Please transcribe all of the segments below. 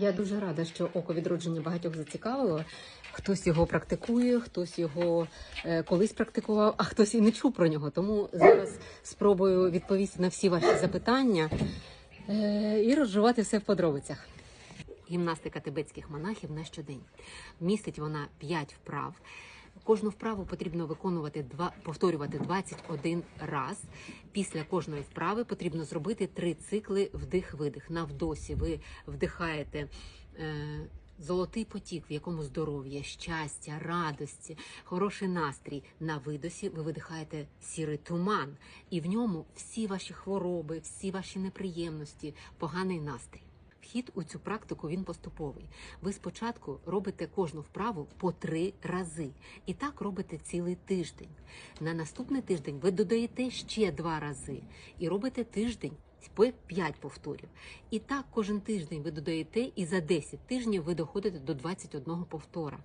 Я дуже рада, що око відродження багатьох зацікавило. Хтось його практикує, хтось його е, колись практикував, а хтось і не чув про нього. Тому зараз спробую відповісти на всі ваші запитання е, і розживати все в подробицях. Гімнастика тибетських монахів на щодень. Містить вона 5 вправ. Кожну вправу потрібно виконувати два, повторювати 21 раз. Після кожної вправи потрібно зробити три цикли вдих-видих. На вдосі ви вдихаєте е, золотий потік, в якому здоров'я, щастя, радості, хороший настрій. На видосі ви видихаєте сірий туман, і в ньому всі ваші хвороби, всі ваші неприємності, поганий настрій. Вхід у цю практику він поступовий. Ви спочатку робите кожну вправу по три рази, і так робите цілий тиждень. На наступний тиждень ви додаєте ще два рази і робите тиждень по 5 повторів. І так кожен тиждень ви додаєте, і за 10 тижнів ви доходите до 21 повтора.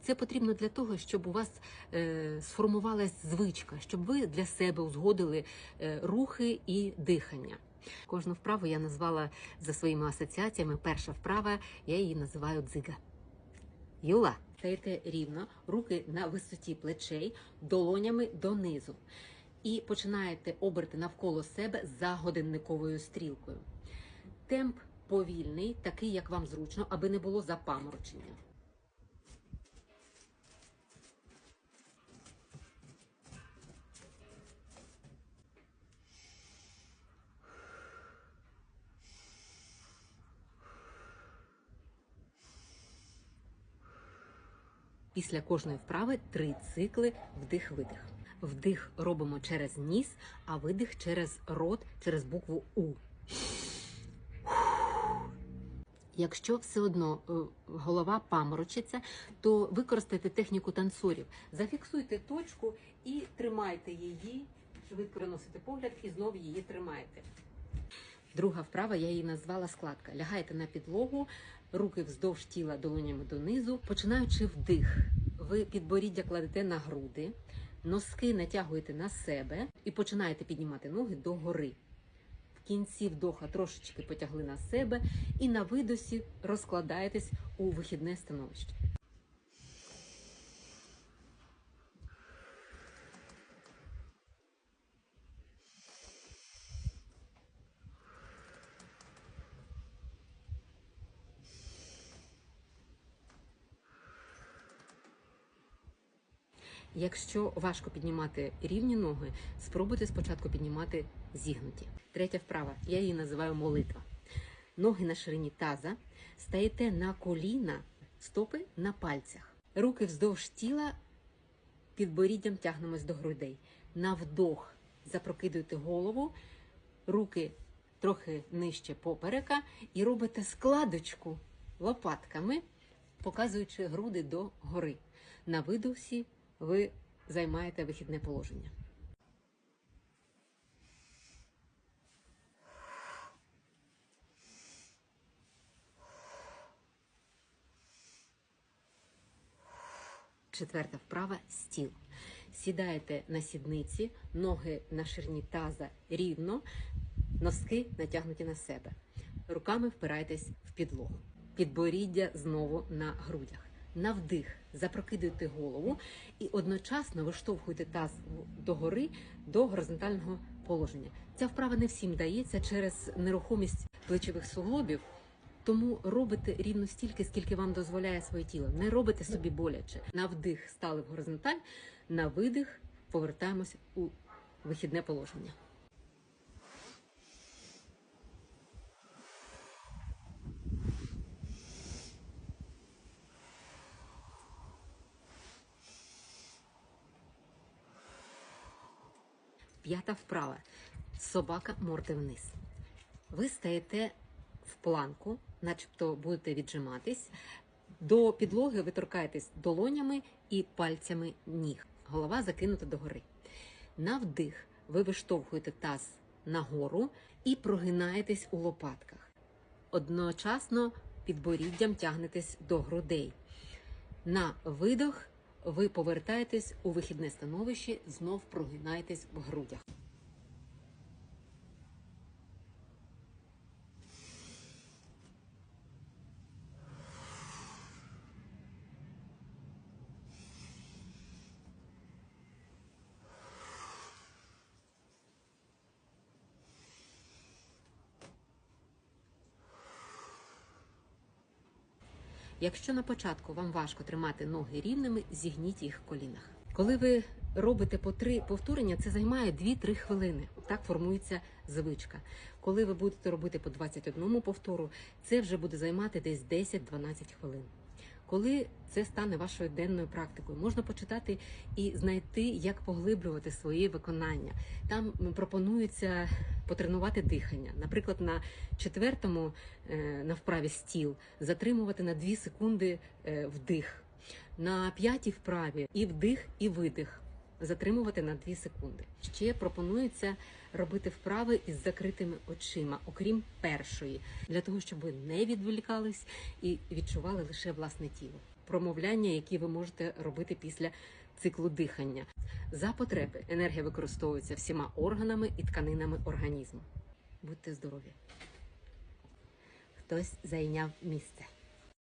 Це потрібно для того, щоб у вас е, сформувалась звичка, щоб ви для себе узгодили е, рухи і дихання. Кожну вправу я назвала за своїми асоціаціями. Перша вправа я її називаю дзига. Юла. Стаєте рівно, руки на висоті плечей, долонями донизу. І починаєте оберти навколо себе за годинниковою стрілкою. Темп повільний, такий, як вам зручно, аби не було запаморочення. Після кожної вправи три цикли вдих-видих. Вдих робимо через ніс, а видих через рот, через букву У. Якщо все одно е, голова паморочиться, то використайте техніку танцорів. Зафіксуйте точку і тримайте її, швидко переносите погляд і знову її тримаєте. Друга вправа, я її назвала складка. Лягаєте на підлогу, руки вздовж тіла долонями донизу. Починаючи вдих, ви підборіддя кладете на груди, носки натягуєте на себе і починаєте піднімати ноги догори. В кінці вдоха трошечки потягли на себе і на видосі розкладаєтесь у вихідне становище. Якщо важко піднімати рівні ноги, спробуйте спочатку піднімати зігнуті. Третя вправа, я її називаю молитва. Ноги на ширині таза, стаєте на коліна, стопи на пальцях. Руки вздовж тіла підборіддям тягнемось до грудей. На вдох запрокидуєте голову, руки трохи нижче поперека і робите складочку лопатками, показуючи груди до гори. На видосі ви займаєте вихідне положення. Четверта вправа стіл. Сідаєте на сідниці, ноги на ширині таза рівно, носки натягнуті на себе. Руками впирайтесь в підлогу. Підборіддя знову на грудях. На вдих запрокидуйте голову і одночасно виштовхуйте таз догори до горизонтального положення. Ця вправа не всім дається через нерухомість плечових суглобів, тому робите рівно стільки, скільки вам дозволяє своє тіло. Не робите собі боляче. На вдих стали в горизонталь, на видих повертаємося у вихідне положення. П'ята вправа. Собака морди вниз. Ви стаєте в планку, начебто будете віджиматись. До підлоги ви торкаєтесь долонями і пальцями ніг. Голова закинута догори. На вдих ви виштовхуєте таз нагору і прогинаєтесь у лопатках. Одночасно підборіддям тягнетесь до грудей. На видох ви повертаєтесь у вихідне становище, знов прогинаєтесь в грудях. Якщо на початку вам важко тримати ноги рівними, зігніть їх в колінах. Коли ви робите по три повторення, це займає 2-3 хвилини. Так формується звичка. Коли ви будете робити по 21 повтору, це вже буде займати десь 10-12 хвилин. Коли це стане вашою денною практикою, можна почитати і знайти, як поглиблювати свої виконання. Там пропонується потренувати дихання. Наприклад, на четвертому е, на вправі стіл затримувати на 2 секунди е, вдих, на п'ятій вправі і вдих, і видих. Затримувати на 2 секунди. Ще пропонується робити вправи із закритими очима, окрім першої, для того, щоб ви не відволікались і відчували лише власне тіло. Промовляння, які ви можете робити після циклу дихання. За потреби енергія використовується всіма органами і тканинами організму. Будьте здорові! Хтось зайняв місце.